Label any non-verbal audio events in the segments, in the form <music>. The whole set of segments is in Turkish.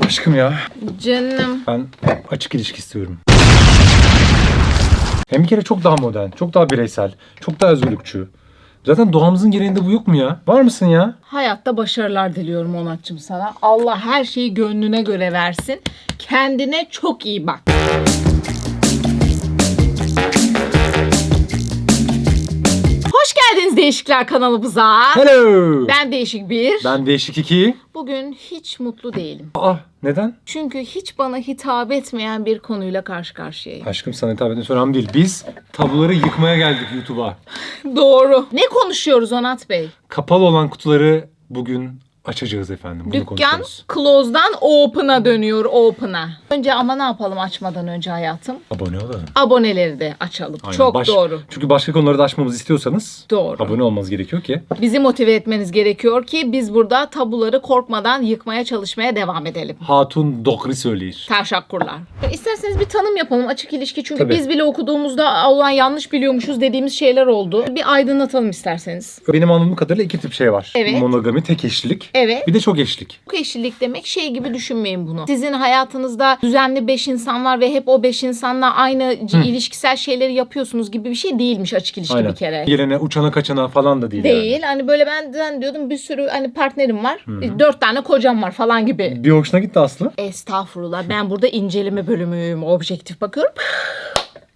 Aşkım ya. Canım. Ben açık ilişki istiyorum. Hem bir kere çok daha modern, çok daha bireysel, çok daha özgürlükçü. Zaten doğamızın gereğinde bu yok mu ya? Var mısın ya? Hayatta başarılar diliyorum Onatçım sana. Allah her şeyi gönlüne göre versin. Kendine çok iyi bak. Değişikler kanalımıza. Hello. Ben Değişik bir. Ben Değişik 2. Bugün hiç mutlu değilim. Aa neden? Çünkü hiç bana hitap etmeyen bir konuyla karşı karşıyayım. Aşkım sana hitap etmesi önemli değil. Biz tabloları yıkmaya geldik YouTube'a. <laughs> Doğru. Ne konuşuyoruz Onat Bey? Kapalı olan kutuları bugün açacağız efendim. Bunu Dükkan konuşuyoruz. close'dan open'a dönüyor open'a. Önce ama ne yapalım açmadan önce hayatım? Abone olun. Aboneleri de açalım. Aynen. Çok Baş- doğru. Çünkü başka konuları da açmamızı istiyorsanız Doğru. abone olmanız gerekiyor ki. Bizi motive etmeniz gerekiyor ki biz burada tabuları korkmadan yıkmaya çalışmaya devam edelim. Hatun Dokri söyler. Teşekkürler. İsterseniz bir tanım yapalım açık ilişki. Çünkü Tabii. biz bile okuduğumuzda olan yanlış biliyormuşuz dediğimiz şeyler oldu. Bir aydınlatalım isterseniz. Benim anladığım kadarıyla iki tip şey var. Evet. Monogami, tek eşlilik. Evet. Bir de çok eşlik. Çok eşlilik demek şey gibi düşünmeyin bunu. Sizin hayatınızda düzenli 5 insan var ve hep o 5 insanla aynı c- ilişkisel şeyleri yapıyorsunuz gibi bir şey değilmiş açık ilişki Aynen. bir kere. Gelene uçana kaçana falan da değil. Değil. Hani böyle ben, ben diyordum bir sürü hani partnerim var. Dört tane kocam var falan gibi. Yani. Bir hoşuna gitti Aslı. Estağfurullah. Ben burada inceleme bölümüyüm. Objektif bakıyorum.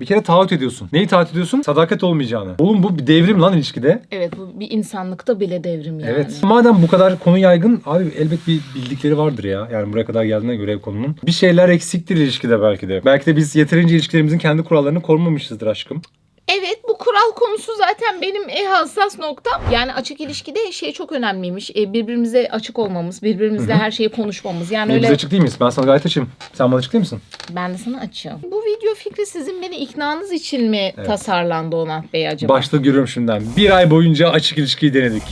Bir kere taahhüt ediyorsun. Neyi taahhüt ediyorsun? Sadakat olmayacağını. Oğlum bu bir devrim lan ilişkide. Evet bu bir insanlıkta bile devrim yani. Evet. Madem bu kadar konu yaygın abi elbet bir bildikleri vardır ya. Yani buraya kadar geldiğine göre konunun. Bir şeyler eksiktir ilişkide belki de. Belki de biz yeterince ilişkilerimizin kendi kurallarını korumamışızdır aşkım. Evet kural konusu zaten benim en hassas noktam. Yani açık ilişkide şey çok önemliymiş. E, birbirimize açık olmamız, birbirimizle her şeyi konuşmamız. Yani Biz öyle açık değil miyiz? Ben sana gayet açım. Sen bana açık değil misin? ben de sana açığım. Bu video fikri sizin beni iknanız için mi tasarlandı Onat Bey acaba? Başta görüyorum şimdiden. Bir ay boyunca açık ilişkiyi denedik.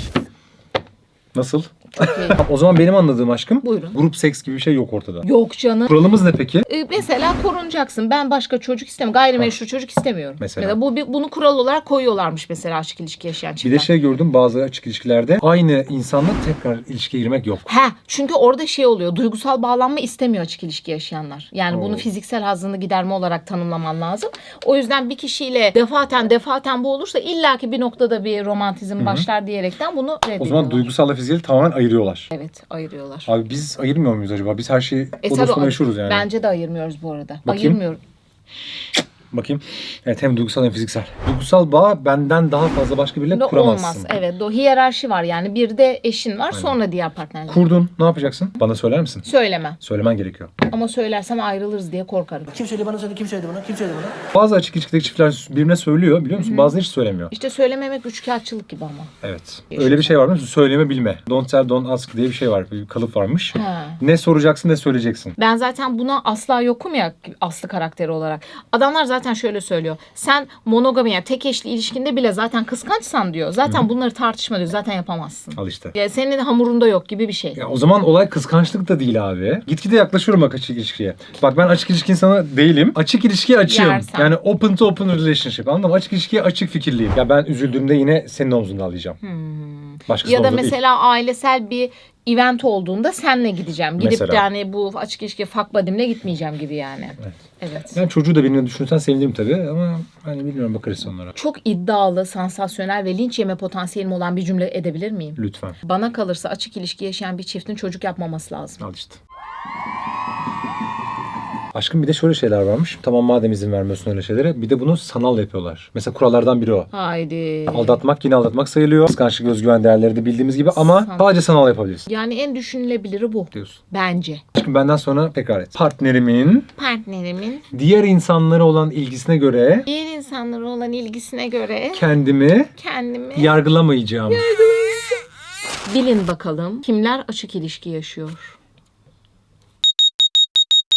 Nasıl? Çok <laughs> iyi. O zaman benim anladığım aşkım Buyurun. grup seks gibi bir şey yok ortada. Yok canım. Kuralımız ne peki? E, mesela korunacaksın. Ben başka çocuk istemiyorum. Gayrimeşru çocuk istemiyorum. Mesela. bu bir- bunu kural olarak koyuyorlarmış mesela açık ilişki yaşayan Bir çiftler. de şey gördüm bazı açık ilişkilerde aynı insanla tekrar ilişkiye girmek yok. Ha çünkü orada şey oluyor. Duygusal bağlanma istemiyor açık ilişki yaşayanlar. Yani bunu Oo. fiziksel hazını giderme olarak tanımlaman lazım. O yüzden bir kişiyle defaten defaten bu olursa illaki bir noktada bir romantizm başlar diyerekten bunu O reddediyorlar. zaman duygusalla fiziği tamamen ayırıyorlar. Evet ayırıyorlar. Abi biz ayırmıyor muyuz acaba? Biz her şeyi E, dostuna yaşıyoruz yani. Bence de ayırmıyoruz bu arada. Bakayım. Ayırmıyoruz. Bakayım. Evet hem duygusal hem fiziksel. Duygusal bağ benden daha fazla başka biriyle Ne kuramazsın. olmaz. Evet. O hiyerarşi var yani. Bir de eşin var sonra diğer partnerler. Kurdun. Ne yapacaksın? Bana söyler misin? Söyleme. Söylemen gerekiyor. Ama söylersem ayrılırız diye korkarım. Kim söyledi bana söyledi, kim söyledi bana, kim söyledi bana? Bazı açık ilişkideki çiftler birbirine söylüyor biliyor musun? Bazıları hiç söylemiyor. İşte söylememek üçkağıtçılık gibi ama. Evet. Öyle bir şey var mı? Söyleme bilme. Don't tell don't ask diye bir şey var. Bir kalıp varmış. Ha. Ne soracaksın ne söyleyeceksin. Ben zaten buna asla yokum ya Aslı karakteri olarak. Adamlar zaten şöyle söylüyor. Sen monogami yani tek eşli ilişkinde bile zaten kıskançsan diyor. Zaten bunları tartışma diyor. Zaten yapamazsın. Al işte. Ya senin hamurunda yok gibi bir şey. Ya o zaman olay kıskançlık da değil abi. Gitgide yaklaşıyorum bak açık ilişkiye. Bak ben açık ilişki insanı değilim. Açık ilişkiye açığım. Yersen. Yani open to open relationship anladın mı? Açık ilişkiye açık fikirliyim. Ya ben üzüldüğümde yine senin omzunda ağlayacağım. Başkasının Ya da mesela ailesel bir event olduğunda senle gideceğim. Gidip Mesela. de yani bu açık ilişki fuck buddy'mle gitmeyeceğim gibi yani. Evet. Evet. Yani çocuğu da benimle düşünsen sevinirim tabii ama hani bilmiyorum bakarız onlara. Çok iddialı, sansasyonel ve linç yeme potansiyelim olan bir cümle edebilir miyim? Lütfen. Bana kalırsa açık ilişki yaşayan bir çiftin çocuk yapmaması lazım. Al işte. Aşkım bir de şöyle şeyler varmış. Tamam madem izin vermiyorsun öyle şeylere. Bir de bunu sanal yapıyorlar. Mesela kurallardan biri o. Haydi. Aldatmak yine aldatmak sayılıyor. Kıskançlık, özgüven değerleri de bildiğimiz gibi ama Sanal. sadece sanal yapabilirsin Yani en düşünülebiliri bu. diyorsun. Bence. Aşkım benden sonra tekrar et. Partnerimin Partnerimin diğer insanlara olan ilgisine göre diğer insanlara olan ilgisine göre kendimi kendimi yargılamayacağım. bilin bakalım kimler açık ilişki yaşıyor.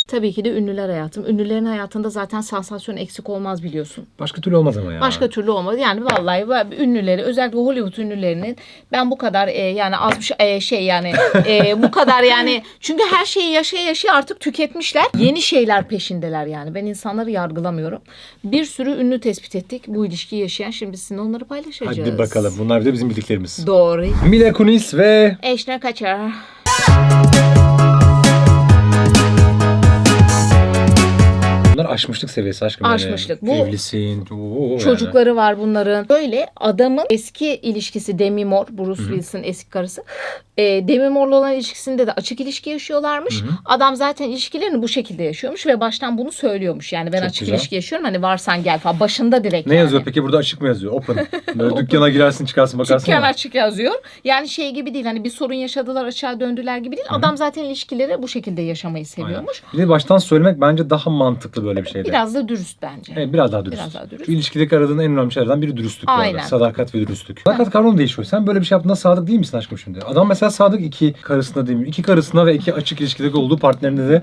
Tabii ki de ünlüler hayatım. Ünlülerin hayatında zaten sansasyon eksik olmaz biliyorsun. Başka türlü olmaz ama ya. Başka türlü olmaz. Yani vallahi ünlüleri özellikle Hollywood ünlülerinin ben bu kadar e, yani az bir şey, e, şey yani e, bu kadar yani çünkü her şeyi yaşaya yaşaya artık tüketmişler. Yeni şeyler peşindeler yani. Ben insanları yargılamıyorum. Bir sürü ünlü tespit ettik bu ilişkiyi yaşayan. Şimdi sizinle onları paylaşacağız. Hadi bakalım. Bunlar bir de bizim bildiklerimiz. Doğru. Mila Kunis ve Eşne kaçar. Aşmışlık seviyesi aşkım. yani. Aşmışlık. Bu- Evlisin. Oo, yani. Çocukları var bunların. Böyle adamın eski ilişkisi Demi Moore, Bruce Willis'in eski karısı. E, Demi Moore'la olan ilişkisinde de açık ilişki yaşıyorlarmış. Adam zaten ilişkilerini bu şekilde yaşıyormuş ve baştan bunu söylüyormuş. Yani ben Çok açık güzel. ilişki yaşıyorum hani varsan gel falan. Başında direkt Ne yani. yazıyor peki burada açık mı yazıyor? Open. Böyle <laughs> dükkana girersin çıkarsın bakarsın. Dükkan açık yazıyor. Yani şey gibi değil hani bir sorun yaşadılar aşağı döndüler gibi değil. Adam zaten ilişkileri bu şekilde yaşamayı seviyormuş. Bir de baştan söylemek bence daha mantıklı böyle bir şeyde. Biraz da dürüst bence. Evet, biraz daha dürüst. Biraz daha dürüst. Şu ilişkideki aradığın en önemli şeylerden biri dürüstlük. Aynen. Sadakat ve dürüstlük. Sadakat kavramı değişiyor. Sen böyle bir şey yaptığında sadık değil misin aşkım şimdi? Adam mesela sadık iki karısına değil mi? İki karısına ve iki açık ilişkideki olduğu partnerine de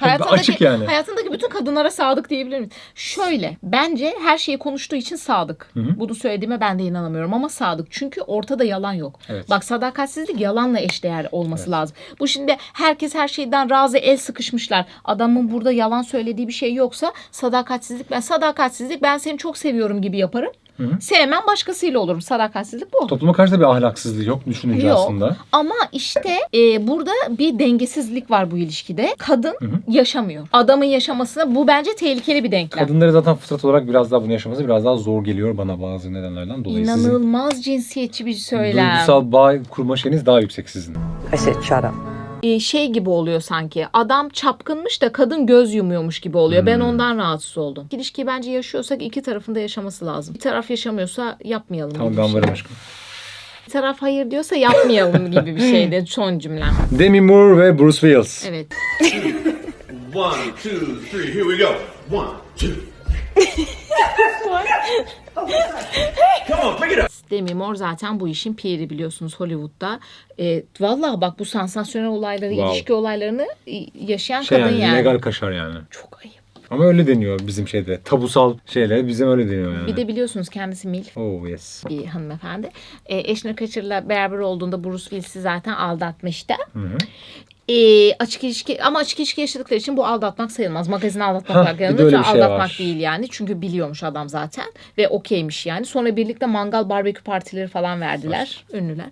<laughs> açık yani. Hayatındaki bütün kadınlara sadık diyebilir miyiz? Şöyle bence her şeyi konuştuğu için sadık. Bunu söylediğime ben de inanamıyorum ama sadık. Çünkü ortada yalan yok. Evet. Bak sadakatsizlik yalanla eşdeğer olması lazım. Bu şimdi herkes her şeyden razı el sıkışmışlar. Adamın burada yalan söylediği bir şey yoksa sadakatsizlik ben sadakatsizlik ben seni çok seviyorum gibi yaparım. Sevmem başkasıyla olurum. Sadakatsizlik bu. Topluma karşı da bir ahlaksızlık yok düşününce Yok. aslında. Ama işte e, burada bir dengesizlik var bu ilişkide. Kadın yaşamıyor. Adamın yaşamasına bu bence tehlikeli bir denklem. Kadınları zaten fıtrat olarak biraz daha bunu yaşaması biraz daha zor geliyor bana bazı nedenlerden dolayı. Sizin İnanılmaz cinsiyetçi bir söylem. duygusal bağ kurma şeyiniz daha yüksek sizin. I said, shut up. E, şey gibi oluyor sanki. Adam çapkınmış da kadın göz yumuyormuş gibi oluyor. Hmm. Ben ondan rahatsız oldum. İlişkiyi bence yaşıyorsak iki tarafında yaşaması lazım. Bir taraf yaşamıyorsa yapmayalım Tamam ben şey. varım aşkım. Bir taraf hayır diyorsa yapmayalım gibi bir şeydi <laughs> son cümlem. Demi Moore ve Bruce Willis. Evet. One, two, three, here we go. One, two. Demi Moore zaten bu işin piri biliyorsunuz Hollywood'da. E, vallahi bak bu sansasyonel olayları, Wow. ilişki olaylarını e, yaşayan Şey kadın yani, yani. legal kaşar yani. Çok ayıp. Ama öyle deniyor bizim şeyde. Tabusal şeyler bizim öyle deniyor yani. Bir de biliyorsunuz kendisi MILF Oh yes. bir hanımefendi. E, Ashton Kutcher'la beraber olduğunda Bruce Willis'i zaten aldatmıştı. E, açık ilişki ama açık ilişki yaşadıkları için bu aldatmak sayılmaz. Magazin aldatmak Hah, yanılır. şey aldatmak var. değil yani. Çünkü biliyormuş adam zaten ve okeymiş yani. Sonra birlikte mangal barbekü partileri falan verdiler ünlüler.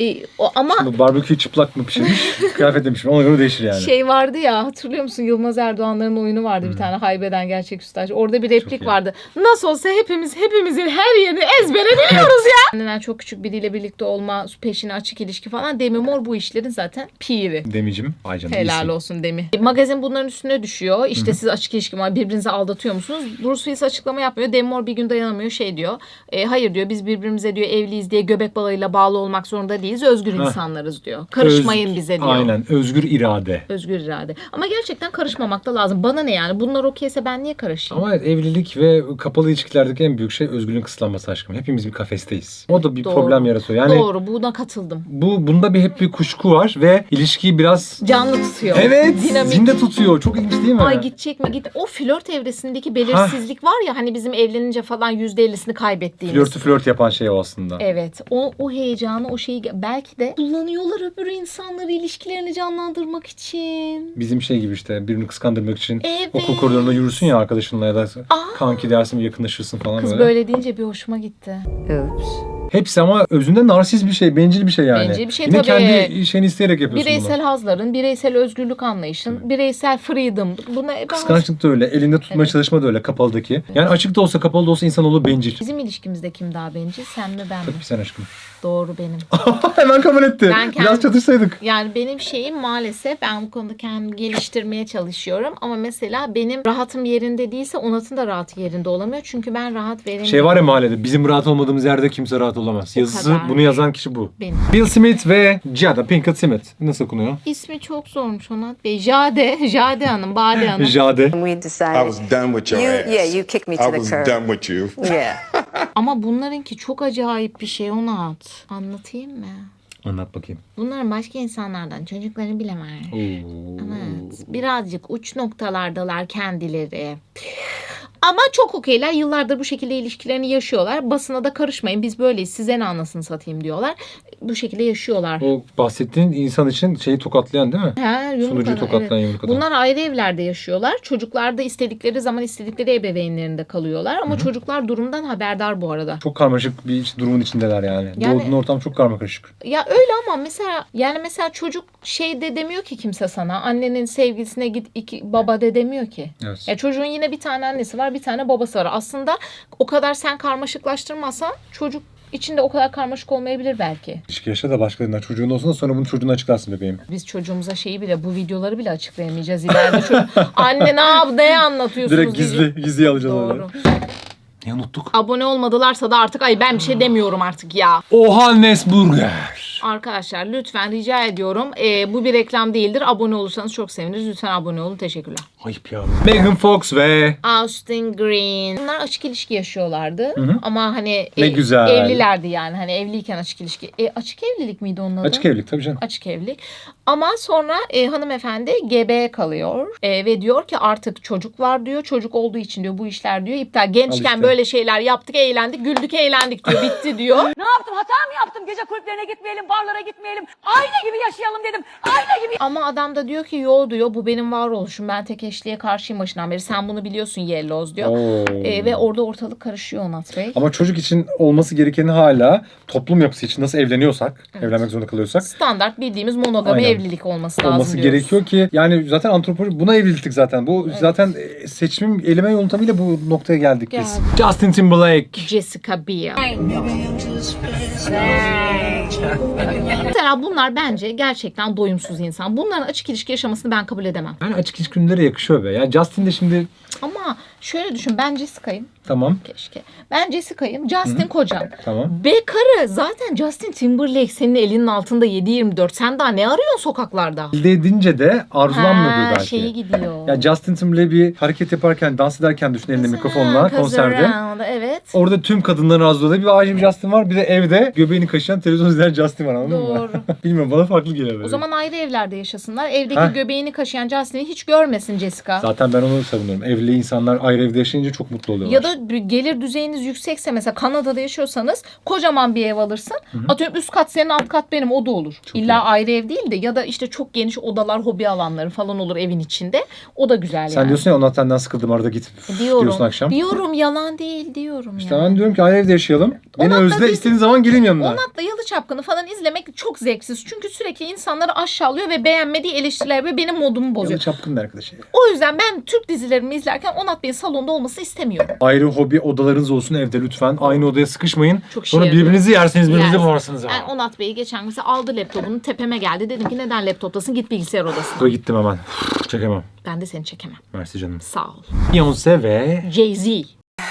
E, o, ama Bu barbeküyü çıplak mı pişirmiş, <laughs> kıyafet demiş mi? Ona göre değişir yani. Şey vardı ya hatırlıyor musun Yılmaz Erdoğanların oyunu vardı bir tane haybeden gerçek üstad. Orada bir replik iyi. vardı. Nasıl olsa hepimiz hepimizin her yerini ezbere biliyoruz ya. <laughs> Kendinden çok küçük biriyle birlikte olma, peşine açık ilişki falan. Demi Moore bu işlerin zaten piri. Demicim. Ay canım Helal iyisin. olsun Demi. Magazin bunların üstüne düşüyor. İşte siz açık ilişki var birbirinizi aldatıyor musunuz? Bruce Willis açıklama yapmıyor. Demi Moore bir gün dayanamıyor şey diyor. E, hayır diyor biz birbirimize diyor evliyiz diye göbek balığıyla bağlı olmak zorunda değiliz. Özgür insanlarız diyor. Karışmayın Öz- bize diyor. Aynen. Özgür irade. Özgür irade. Ama gerçekten karışmamak da lazım. Bana ne yani? Bunlar okeyse ben niye karışayım? Ama evet, evlilik ve kapalı ilişkilerdeki en büyük şey özgürlüğün kısıtlanması aşkım. Hepimiz bir kafesteyiz. O da bir Doğru. problem yaratıyor. Yani Doğru. Buna katıldım. bu bunda bir hep bir kuşku var ve ilişkiyi biraz Canlı tutuyor. Evet, Dinamik. zinde tutuyor. Çok ilginç değil mi? Ay gidecek mi? Git. O flört evresindeki belirsizlik var ya hani bizim evlenince falan yüzde ellisini kaybettiğimiz. Flörtü flört yapan şey o aslında. Evet. O, o heyecanı, o şeyi belki de kullanıyorlar öbür insanları ilişkilerini canlandırmak için. Bizim şey gibi işte birini kıskandırmak için Evet. okul koridorunda yürürsün ya arkadaşınla ya da kanki dersin yakınlaşırsın falan Kız böyle. böyle deyince bir hoşuma gitti. Oops. Hepsi ama özünde narsist bir şey, bencil bir şey yani. Bencil bir şey Yine tabii. kendi şeyini isteyerek yapıyorsun Bireysel bunu. hazların, bireysel özgürlük anlayışın, bireysel freedom. Buna Kıskançlık da öyle, elinde tutmaya Evet. çalışma da öyle kapalıdaki. Yani açık da olsa kapalı da olsa insanoğlu bencil. Bizim ilişkimizde kim daha bencil? Sen mi ben mi? Tabii sen aşkım. Doğru benim. <laughs> Hemen kabul etti. Ben kendim- Biraz çatışsaydık. Yani benim şeyim maalesef ben bu konuda kendimi geliştirmeye çalışıyorum. Ama mesela benim rahatım yerinde değilse Onat'ın da rahatı yerinde olamıyor. Çünkü ben rahat veremiyorum. Şey var ya mahallede bizim rahat olmadığımız yerde kimse rahat olamaz. Yazısı kadar. bunu yazan kişi bu. Benim. Bill Smith ve Jada Pinkett Smith. Nasıl okunuyor? İsmi çok zormuş Onat Bey. Jade, Jade Hanım, Bade Hanım. <laughs> Jade. We decided. I was done with your You- ass. yeah, you kicked me to I the was curb. done with you. Yeah. <laughs> <laughs> Ama bunlarınki çok acayip bir şey Onat. Anlatayım mı? Anlat bakayım. Bunların başka insanlardan çocuklarını bilemem. Oo. Evet. Birazcık uç noktalardalar kendileri. Ama çok okeyler. Yıllardır bu şekilde ilişkilerini yaşıyorlar. Basına da karışmayın. Biz böyleyiz. Size ne anasını satayım diyorlar. Bu şekilde yaşıyorlar. O bahsettiğin insan için şeyi tokatlayan değil mi? Yumruk Sunucuyu adam, tokatlayan evet. yumruk adam. Bunlar ayrı evlerde yaşıyorlar. Çocuklar da istedikleri zaman istedikleri ebeveynlerinde kalıyorlar. Ama çocuklar durumdan haberdar bu arada. Çok karmaşık bir durumun içindeler yani. Yani- Doğduğun ortam çok karmaşık. Ya öyle ama mesela yani mesela çocuk şey de demiyor ki kimse sana. Annenin sevgilisine git iki baba de demiyor ki. Evet. Ya çocuğun yine bir tane annesi var, bir tane babası var. Aslında o kadar sen karmaşıklaştırmazsan çocuk içinde o kadar karmaşık olmayabilir belki. İlişki yaşa da başkalarından çocuğun olsun da sonra bunu çocuğuna açıklarsın bebeğim. Biz çocuğumuza şeyi bile bu videoları bile açıklayamayacağız ileride. Çocuk, <laughs> Anne ne yap ne anlatıyorsunuz Direkt gizli, gizli alacağız öyle. Ne unuttuk? Abone olmadılarsa da artık ay ben bir şey demiyorum artık ya. Ohannes Burger. Arkadaşlar lütfen rica ediyorum. Ee, bu bir reklam değildir. Abone olursanız çok seviniriz. Lütfen abone olun. Teşekkürler. Ayıp ya. Megan Fox ve Austin Green. Bunlar açık ilişki yaşıyorlardı. Ama hani Ne güzel. evlilerdi yani. Hani evliyken açık ilişki. E, açık evlilik miydi onun adı? açık evlilik tabii canım. Açık evlilik. Ama sonra e, hanımefendi gebe kalıyor E, ve diyor ki artık çocuk var diyor. Çocuk olduğu için diyor bu işler diyor iptal. Gençken işte. Böyle şeyler yaptık, eğlendik, güldük, eğlendik diyor. Bitti diyor. <laughs> Ne yaptım? Hata mı yaptım? Gece kulüplerine gitmeyelim, barlara gitmeyelim. Aile gibi yaşayalım dedim. Aile gibi Ama adam da diyor ki yo diyor bu benim varoluşum. Ben tek eşliğe karşıyım başından beri. Sen bunu biliyorsun Yelloz diyor. Oo. E, ve orada ortalık karışıyor Onat Bey. Ama çocuk için olması gerekeni hala toplum yapısı için nasıl evleniyorsak, evlenmek zorunda kalıyorsak Standart bildiğimiz monogami Aynen. evlilik olması lazım olması diyoruz. gerekiyor ki yani zaten antropoloji buna evrildik zaten. Bu zaten e, seçimim elime yöntemиyle bu noktaya geldik biz. Justin Timberlake. Jessica Biel. <laughs> Mesela bunlar bence gerçekten doyumsuz insan. Bunların açık ilişki yaşamasını ben kabul edemem. Yani açık ilişkilere yakışıyor be. Yani Justin de şimdi Ama şöyle düşün ben Jessica'yım. Tamam Keşke. Ben Jessica'yım. Justin kocan. tamam. Be karı zaten Justin Timberlake senin elinin altında 7-24. Sen daha ne arıyorsun sokaklarda? Elde edince de arzulanmıyordur Ha, belki. şeyi gidiyor. Ya Justin Timberlake bir hareket yaparken, dans ederken düşün elinde mikrofonla konserde. Evet. Orada tüm kadınların oluyor. Bir acil Justin var. Bir de evde göbeğini kaşıyan televizyon izleyen Justin var anladın mı? Doğru. <laughs> Bilmiyorum bana farklı geliyor böyle. O zaman ayrı evlerde yaşasınlar. Evdeki Heh. göbeğini kaşıyan Justin'i hiç görmesin Jessica. Zaten ben onu savunuyorum. Evli insanlar ayrı evde yaşayınca çok mutlu oluyorlar. Ya da gelir düzeyiniz yüksekse mesela Kanada'da yaşıyorsanız kocaman bir ev alırsın. Atıyorum üst kat senin alt kat benim o da olur. İlla iyi. ayrı ev değil de ya da işte çok geniş odalar hobi alanları falan olur evin içinde. O da güzel Sen yani. diyorsun ya ondan senden sıkıldım arada git diyorum. diyorsun akşam. Diyorum yalan değil diyorum İşte ya. ben diyorum ki ayrı evde yaşayalım. Beni özle istediğin zaman geleyim yanına. Onat'la Yalı Çapkını falan izlemek çok zevksiz. Çünkü sürekli insanları aşağılıyor ve beğenmediği eleştiriler ve benim modumu Yalı bozuyor. çapkın arkadaşı. O yüzden ben Türk dizilerimi izlerken Onat Bey'in salonda olması istemiyorum. Ayrı hobi odalarınız olsun evde lütfen. Aynı odaya sıkışmayın. Çok Sonra birbirinizi yersiniz, birbirinizi Yersin. boğarsınız. ya. Yani Onat Bey geçen mesela aldı laptopunu tepeme geldi. Dedim ki neden laptoptasın git bilgisayar odasına. Dur gittim hemen. Çekemem. Ben de seni çekemem. Mersi canım. Sağ ol. Beyoncé ve Jay-Z.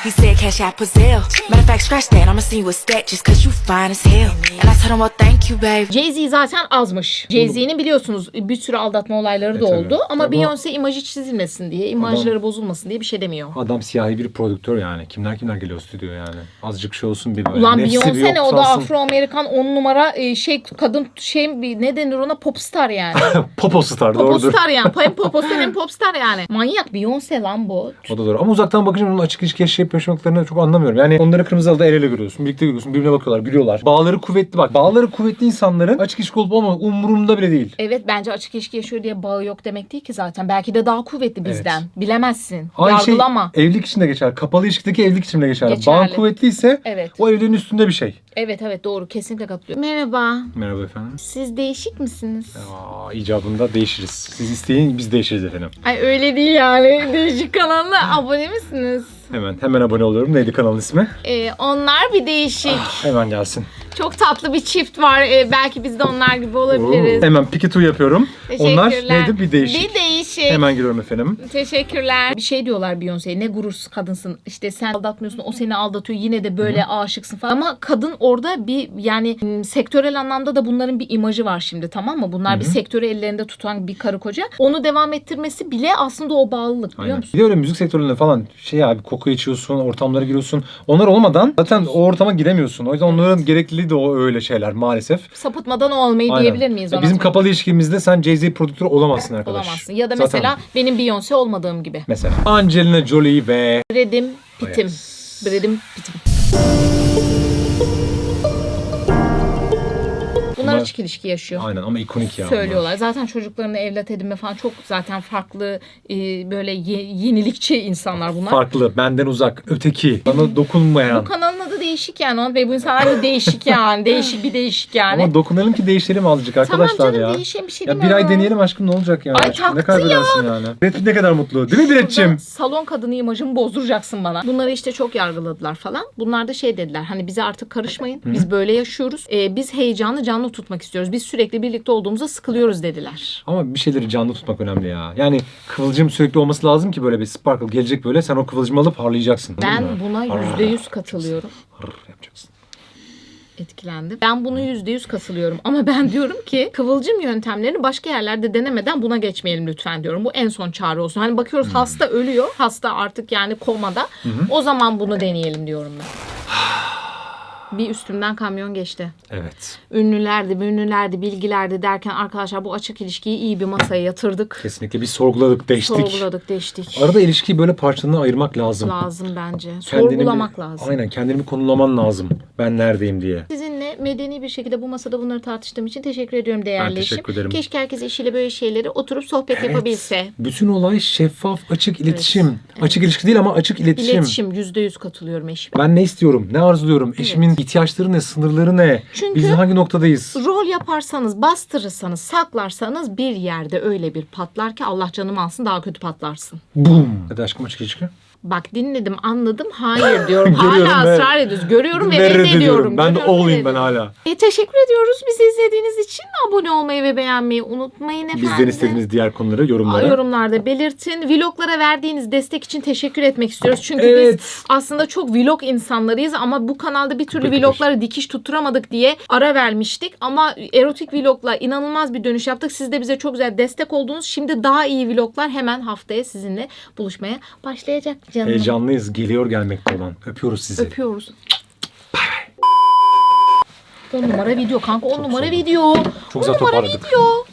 He said cash out Brazil. Matter of fact, scratch that. I'ma see you a just cause you fine as hell. And I told him, well, thank you, babe. Jay-Z zaten azmış. Jay-Z'nin biliyorsunuz bir sürü aldatma olayları da E, tabii. oldu. Ama Ya bu- Beyoncé imajı çizilmesin diye, imajları bozulmasın diye bir şey demiyor. adam siyahi bir prodüktör yani. Kimler kimler geliyor stüdyo yani. Azıcık şey olsun bir böyle. Ulan Nefsi bir Beyoncé ne o da. Afro-Amerikan on numara e, şey kadın şey bir ne denir ona popstar yani. <laughs> Popo star doğrudur. popstar yani. Hem popostar hem popstar yani. Manyak Beyoncé lan bu. O da doğru. Ama uzaktan bakınca bunun açık ilişki yaşayıp yaşamaklarını çok anlamıyorum. Yani onları kırmızı halıda el ele görüyorsun. Birlikte görüyorsun. Birbirine bakıyorlar. Gülüyorlar. Bağları kuvvetli bak. Bağları kuvvetli insanların açık ilişki olup olmamak umurumda bile değil. Evet bence açık ilişki yaşıyor diye bağı yok demek değil ki zaten. Belki de daha kuvvetli bizden. Bilemezsin. Aynı Yargılama. şey evlilik için de geçer. Kapalı ilişkideki evlilik için de geçer. Geçerli. Bağ kuvvetliyse Evet. o evliliğin üstünde bir şey. Evet evet doğru kesinlikle katılıyorum. Merhaba. Merhaba efendim. Siz değişik misiniz? Aa, icabında değişiriz. Siz isteyin biz değişiriz efendim. Ay öyle değil yani. <laughs> Değişik kanalına abone misiniz? Hemen hemen abone oluyorum. Neydi kanalın ismi? Ee, onlar bir değişik. Hemen gelsin. Çok tatlı bir çift var. Ee, belki biz de onlar gibi olabiliriz. Hemen Pikachu yapıyorum. Onlar Teşekkürler. neydi? Bir değişik. Bir değişik. Hemen giriyorum efendim. Teşekkürler. Bir şey diyorlar Beyoncé'ye ne gurursuz kadınsın. İşte sen aldatmıyorsun o seni aldatıyor yine de böyle aşıksın falan. Ama kadın orada bir yani m, sektörel anlamda da bunların bir imajı var şimdi tamam mı? Bunlar bir sektörü ellerinde tutan bir karı koca. Onu devam ettirmesi bile aslında o bağlılık biliyor Aynen. musun? Bir de öyle müzik sektöründe falan şey abi koku içiyorsun, ortamlara giriyorsun. Onlar olmadan zaten o ortama giremiyorsun. O yüzden onların gerekliliği Jolie de o öyle şeyler maalesef. Sapıtmadan olmayı Aynen. diyebilir miyiz Ya ona? Bizim kapalı ilişkimizde sen Jay-Z prodüktörü olamazsın arkadaş. Olamazsın. Ya da Zaten- mesela benim Beyoncé olmadığım gibi. Mesela Angelina Jolie ve Bredim, pitim. Yes. Bredim, pitim. Bunlar Bunlar- açık ilişki yaşıyor. aynen ama ikonik ya. Söylüyorlar. Zaten çocuklarını evlat edinme falan çok zaten farklı e, böyle ye- yenilikçi insanlar bunlar. Farklı, benden uzak, öteki, bana dokunmayan. Bu kanalın değişik yani. Onat Bey bu insanlar da değişik yani. <laughs> Değişik bir değişik yani. Ama dokunalım ki değişelim azıcık Tamam arkadaşlar canım, ya. değişen bir şey ya değil bir mi ay ya? deneyelim aşkım ne olacak yani? Ay aşkım? ne taktı kaybedersin yani? Brad Pitt ne kadar mutlu. Değil mi Brad'cim? Salon kadını imajımı bozduracaksın bana. Bunları işte çok yargıladılar falan. Bunlar da şey dediler. Hani bize artık karışmayın. Biz böyle yaşıyoruz. Ee, biz heyecanı canlı tutmak istiyoruz. Biz sürekli birlikte olduğumuzda sıkılıyoruz dediler. Ama bir şeyleri canlı tutmak önemli ya. Yani kıvılcım sürekli olması lazım ki böyle bir sparkle gelecek böyle sen o kıvılcımı alıp harlayacaksın. Ben buna yüzde yüz katılıyorum. Yapacaksın. Etkilendim. Ben bunu yüzde yüz katılıyorum. Ama ben diyorum ki kıvılcım yöntemlerini başka yerlerde denemeden buna geçmeyelim lütfen diyorum. Bu en son çare olsun. Hani bakıyoruz Hmm. hasta ölüyor. Hasta artık yani komada. O zaman bunu deneyelim diyorum ben. Bir üstümden kamyon geçti. Evet. Ünlülerdi, ünlülerdi, bilgilerdi derken arkadaşlar bu açık ilişkiyi iyi bir masaya yatırdık. Kesinlikle bir sorguladık, deştik. Sorguladık, deştik. Arada ilişkiyi böyle parçalarına ayırmak lazım. Lazım bence. Kendini bir- Sorgulamak lazım. Aynen kendini bir konumlaman lazım. Ben neredeyim diye. Sizinle medeni bir şekilde bu masada bunları tartıştığım için teşekkür ediyorum değerli Ben teşekkür eşim. ederim. Keşke herkes eşiyle böyle şeyleri oturup sohbet yapabilse. Bütün olay şeffaf, açık iletişim. Açık ilişki değil ama açık iletişim. İletişim yüzde yüz katılıyorum eşime. Ben ne istiyorum, ne arzuluyorum, eşimin ihtiyaçları ne, sınırları ne, Çünkü- biz hangi noktadayız? Rol yaparsanız, bastırırsanız, saklarsanız bir yerde öyle bir patlar ki Allah canımı alsın daha kötü patlarsın. Boom. Hadi aşkım açık ilişki. Bak dinledim anladım hayır <gasps> diyorum. Görüyorum hala ve- ısrar ediyoruz. Görüyorum ve Ve reddediyorum. Ben de Görüyorum ve ben reddediyorum. hala. E, teşekkür ediyoruz bizi izlediğiniz için. Abone olmayı ve beğenmeyi unutmayın efendim. Bizden istediğiniz diğer konuları yorumlara. Yorumlarda belirtin. Vloglara verdiğiniz destek için teşekkür etmek istiyoruz. Çünkü Evet. biz aslında çok vlog insanlarıyız ama bu kanalda bir türlü tıpır. vloglara dikiş tutturamadık diye ara vermiştik. Ama erotik vlogla inanılmaz bir dönüş yaptık. Siz de bize çok güzel destek oldunuz. Şimdi daha iyi vloglar hemen haftaya sizinle buluşmaya başlayacak canım. Heyecanlıyız. Geliyor gelmekte olan. Öpüyoruz sizi. Öpüyoruz. Bay bay. 10 numara video kanka 10 numara video. Çok güzel 10 numara toparladık. video.